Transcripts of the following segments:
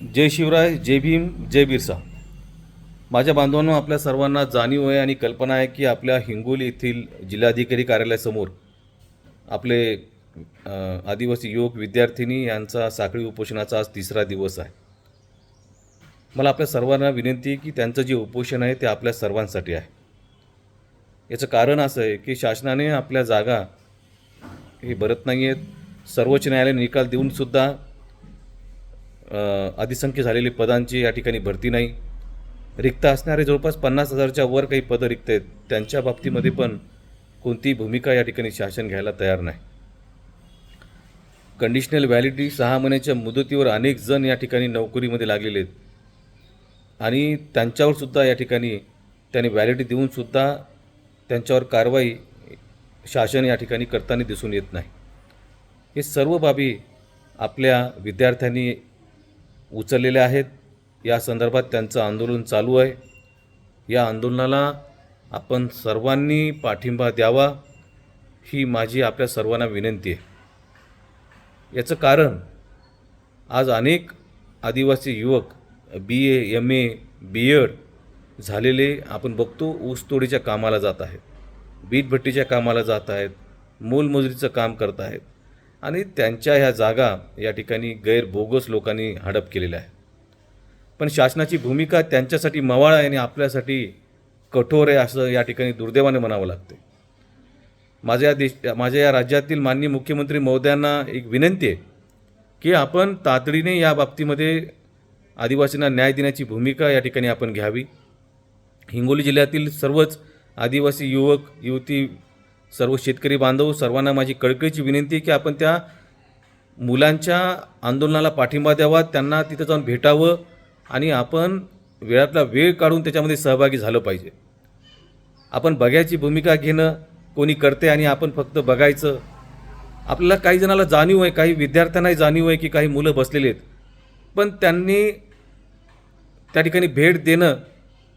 जय शिवराय जय भीम जय बिरसा. माझ्या बांधवांना आपल्या सर्वांना जाणीव आहे आणि कल्पना आहे की आपल्या हिंगोली येथील जिल्हाधिकारी कार्यालयासमोर आपले आदिवासी युवक विद्यार्थिनी यांचा साखळी उपोषणाचा आज तिसरा दिवस आहे. मला आपल्या सर्वांना विनंती आहे की त्यांचं जे उपोषण आहे ते आपल्या सर्वांसाठी आहे. याचं कारण असं आहे की शासनाने आपल्या जागा हे भरत नाही आहेत सर्वोच्च न्यायालय निकाल देऊनसुद्धा अधिसंख्य झालेली पदांची या ठिकाणी भरती नाही. रिक्त असणारे जवळपास पन्नास हजारच्या वर काही पदं रिक्त आहेत. त्यांच्या बाबतीमध्ये पण कोणतीही भूमिका या ठिकाणी शासन घ्यायला तयार नाही. कंडिशनल व्हॅलिडिटी सहा महिन्याच्या मुदतीवर अनेक जण या ठिकाणी नोकरीमध्ये लागलेले आहेत. आणि त्यांच्यावर सुद्धा या ठिकाणी त्यांनी व्हॅलिडिटी देऊनसुद्धा त्यांच्यावर कारवाई शासन या ठिकाणी करताना दिसून येत नाही. हे सर्व बाबी आपल्या विद्यार्थ्यांनी उचललेल्या आहेत. या संदर्भात त्यांचं आंदोलन चालू आहे. या आंदोलनाला आपण सर्वांनी पाठिंबा द्यावा ही माझी आपल्या सर्वांना विनंती आहे. याचं कारण आज अनेक आदिवासी युवक बी A M A B Ed झालेले आपण बघतो ऊसतोडीच्या कामाला जात आहेत. वीटभट्टीच्या कामाला जात आहेत. मोलमजुरीचं काम करत आहेत. आणि त्यांच्या ह्या जागा या ठिकाणी गैरबोगस लोकांनी हडप केलेल्या आहे पण शासनाची भूमिका त्यांच्यासाठी मवाळ आहे आणि आपल्यासाठी कठोर आहे असं या ठिकाणी दुर्दैवाने म्हणावं लागते माझ्या या देश माझ्या या राज्यातील माननीय मुख्यमंत्री महोदयांना एक विनंती आहे की आपण तातडीने या बाबतीमध्ये आदिवासींना न्याय देण्याची भूमिका या ठिकाणी आपण घ्यावी. हिंगोली जिल्ह्यातील सर्वच आदिवासी युवक युवती सर्व शेतकरी बांधव सर्वांना माझी कळकळीची विनंती आहे की आपण त्या मुलांच्या आंदोलनाला पाठिंबा द्यावा त्यांना तिथं जाऊन भेटावं आणि आपण वेळातला वेळ काढून त्याच्यामध्ये सहभागी झालं पाहिजे. आपण बघायची भूमिका घेणं कोणी करते आणि आपण फक्त बघायचं. आपल्याला काही जणाला जाणीव आहे काही विद्यार्थ्यांनाही जाणीव आहे की काही मुलं बसलेली आहेत. पण त्यांनी त्या ठिकाणी भेट देणं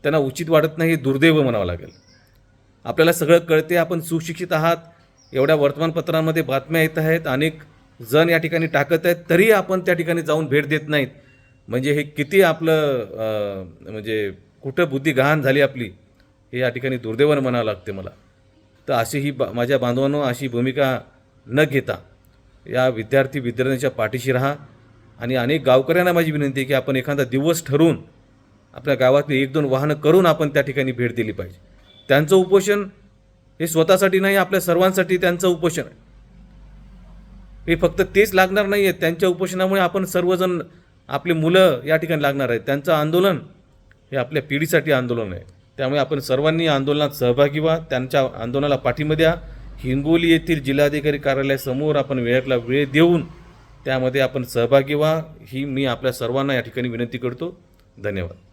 त्यांना उचित वाटत नाही हे दुर्दैव म्हणावं लागेल. आपल्याला सगळं कळते आपण सुशिक्षित आहात. एवढ्या वर्तमानपत्रांमध्ये बातम्या येत आहेत अनेक जण या ठिकाणी टाकत आहेत तरी आपण त्या ठिकाणी जाऊन भेट देत नाहीत. म्हणजे हे किती आपलं म्हणजे कुठं बुद्धी गहाण झाली आपली हे या ठिकाणी दुर्दैवानं म्हणावं लागते मला. तर अशी ही बा माझ्या बांधवांनो अशी भूमिका न घेता या विद्यार्थी विद्यार्थ्यांच्या पाठीशी राहा आणि अनेक गावकऱ्यांना माझी विनंती आहे की आपण एखादा दिवस ठरवून आपल्या गावातली एक दोन वाहनं करून आपण त्या ठिकाणी भेट दिली पाहिजे. त्यांचं उपोषण हे स्वतःसाठी नाही आपल्या सर्वांसाठी त्यांचं उपोषण आहे. हे फक्त तेच लागणार नाही आहे त्यांच्या उपोषणामुळे आपण सर्वजण आपली मुलं या ठिकाणी लागणार आहेत. त्यांचं आंदोलन हे आपल्या पिढीसाठी आंदोलन आहे. त्यामुळे आपण सर्वांनी आंदोलनात सहभागी व्हा. त्यांच्या आंदोलनाला पाठिंबा द्या. हिंगोली येथील जिल्हाधिकारी कार्यालयासमोर आपण वेळेला वेळ देऊन त्यामध्ये आपण सहभागी व्हा. ही मी आपल्या सर्वांना या ठिकाणी विनंती करतो. धन्यवाद.